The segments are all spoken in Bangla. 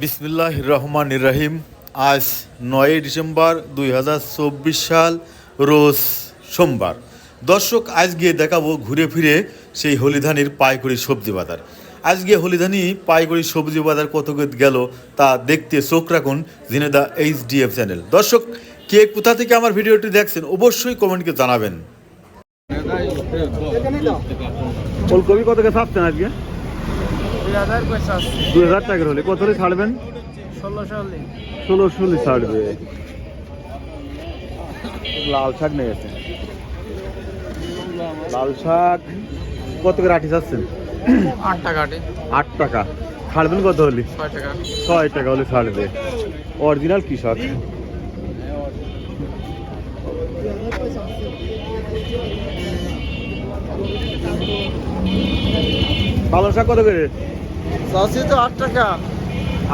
বিসমিল্লাহ রহমান রহিম আজ নয়ই ডিসেম্বর দুই হাজার চব্বিশ সাল, রোজ সোমবার। দর্শক আজ গিয়ে দেখাবো ঘুরে ফিরে সেই হলিধানির পাইকড়ি সবজি বাজার। আজকে হলিধানি পাইকড়ি সবজি বাজার কত গেল তা দেখতে চোখ রাখুন জিনেদা এইচ ডিএফ চ্যানেল। দর্শক, কে কোথা থেকে আমার ভিডিওটি দেখছেন অবশ্যই কমেন্টকে জানাবেন। ফুলকপি কত করে ছাড়ছেন আজকে? দুই হাজার টাকার হলে কত হলে। ছাড়বেন? ষোলোশো হলে। ছাড়বে। লাল শাক নিয়ে গেছে। লাল শাক কত করে আটি চাচ্ছেন? আট টাকা আট। টাকা। ছাড়বেন কত হলে? ছয় টাকা। হলে ছাড়বে। অরিজিনাল কি শাক? পালং শাক কত করে? চাষি তো আট টাকা।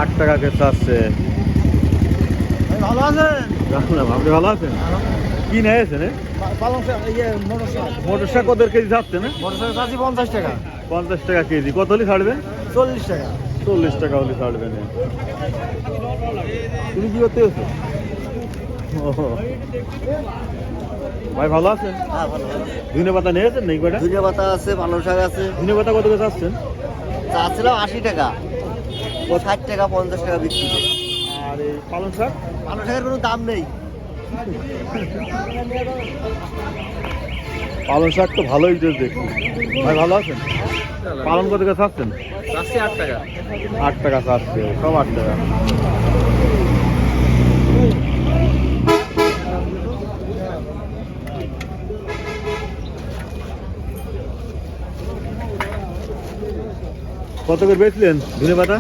আট টাকা কে চাচ্ছে ভালো আছে রাখলাম আপনি ভালো আছেন? কি নিয়েছেন শাক মোটর শাক। কত কেজি যাচ্ছে না মোটর শাক চাষি পঞ্চাশ টাকা। পঞ্চাশ টাকা কেজি। কত হলে ছাড়বেন চল্লিশ টাকা। চল্লিশ টাকা হলে ছাড়বেন এ। তুমি কি করতে। ভাই ভালো আছেন? হ্যাঁ ধনে পাতা নিয়েছেন ধনিয়া পাতা আছে পালং শাক আছে। ধনে পাতা কত করে চাচ্ছেন? চাচ্ছিলাম আশি টাকা। ও ষাট টাকা পঞ্চাশ টাকা বিক্রি আর এই পালং শাক? পালং শাকের কোনো দাম নেই। পালং শাক তো ভালোই দেখছি। ভাই ভালো আছেন? পালন কত টাকা ছাড়ছেন আট টাকা। আট টাকা ছাড়ছে সব আট টাকা। কত করে বেচলেন? ধনে পাতা?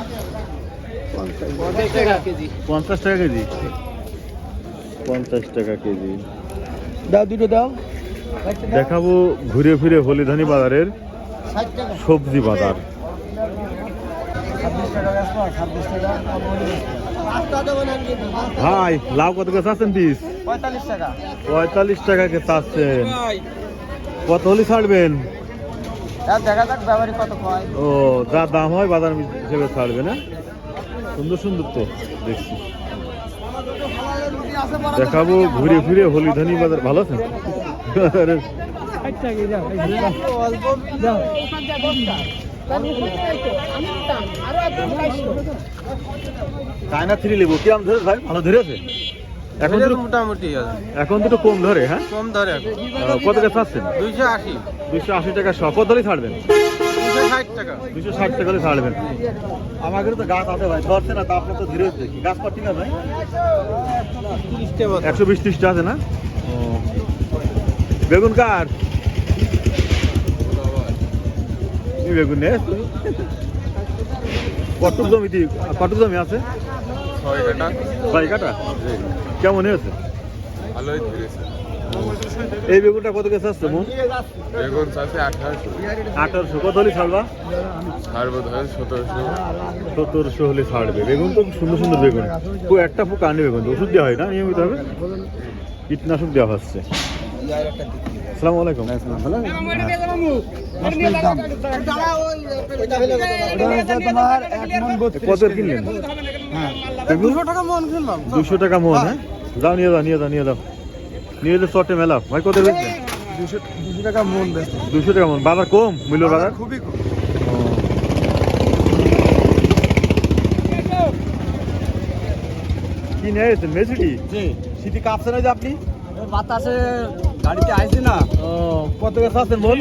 পঞ্চাশ টাকা কেজি। পঞ্চাশ টাকা কেজি। দাও দুটো দাও। দেখাবো ঘুরে ফিরে হলিধানি বাজারের সবজি বাজার। ভাই লাউ কত করে চাচ্ছেন পিস? পঁয়তাল্লিশ টাকা। পঁয়তাল্লিশ টাকাকে চাচ্ছেন। কত হলি ছাড়বেন? ও যা দাম হয় বাজার হিসেবে ছাড়বে না? সুন্দর সুন্দর তো দেখছি। দেখাবো ঘুরে ফিরে হলিধানি বাজার। ভালো আরে, চায়না থ্রি লেবু? কিরম ধরে ভাই? ভালো ধরেছে? এখন দুটো মোটামুটি এখন দুটো কম ধরে হ্যাঁ? কম ধরে কত টাকা চাচ্ছেন দুইশো আশি। দুইশো আশি টাকা শ কত হলে ছাড়বেন? দুশো ষাট টাকা। হলে ছাড়বেন। আমাদের তো গাছ আছে ভাই ধরছে না তা আপনার তো ধীরে দেখি গাছ পাচ্ছি না ভাই? একশো বিশ ত্রিশটা আছে না? বেগুন কার? বেগুন নে কটুক জমি দি- কটুক জমি আছে? ছয় কাটা কেমন হয়েছে? ভালোই ধরেছে। এই বেগুনটা কত কেছে আসছে মন বেগুন চাষে আঠারোশো। আঠারোশো। কত হলে ছাড়বা? ছাড়বো ধরে সতেরোশো। সত্তরশো হলে ছাড়বে। বেগুন তো সুন্দর সুন্দর বেগুন। খুব একটা ফুক আনে বেগুন তো। ওষুধ দেওয়া হয় না নিয়মিত হবে কীটনাশক দেওয়া হচ্ছে। আসসালামু আলাইকুম তোমার এক মন কত কিনলেন দুশো টাকা মন কিনলাম দুশো টাকা মন হ্যাঁ যাও নিয়ে যাও নিয়ে যাও নিয়ে যাও নিয়ে যাও চটে মেলা ভাই কত বেচলেন দুশো দুশো টাকা মন দুশো টাকা মন বাজার কম মূল্য বাজার খুবই কম কি নিয়ে এসেছেন মেসিটি জি সিটি কাঁপছে না যে আপনি বাতাসে গাড়িতে আসছি না? ও। কত করে আছেন বল?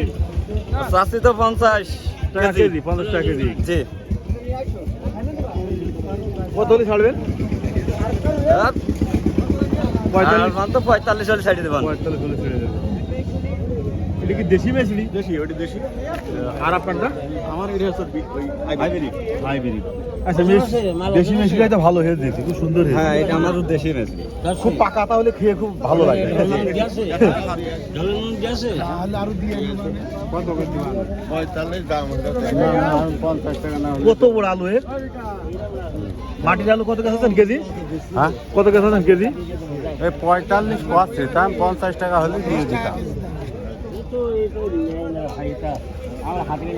চাষি তো পঞ্চাশ টাকা কেজি। পঞ্চাশ টাকা কেজি। জি। কত হলে ছাড়বেন? পঁয়তাল্লিশ? তো পঁয়তাল্লিশ হলে ছাড়িয়ে দেবেন। পঁয়তাল্লিশ হলে ছেড়ে দেবেন। এটা কি দেশি মেসিলি দেশি ওটি দেশি। আর আপনারটা? আমার এটা হচ্ছে হাইব্রিড। হাইব্রিড। আচ্ছা দেশি তো ভালো খুব সুন্দর হ্যাঁ এটা আমারও দেশি খুব পাকা তাহলে খেয়ে খুব ভালো লাগে। পঁয়তাল্লিশ পঞ্চাশ টাকা না কত বড় আলু এর? মাটির আলু কত গেছেন কেজি? হ্যাঁ? কত গেছেন কেজি? এই পঁয়তাল্লিশ পাচ্ছে দাম পঞ্চাশ টাকা হলে দিয়ে দিতাম। তো এই নেয় না ভাইটা আমার হাতে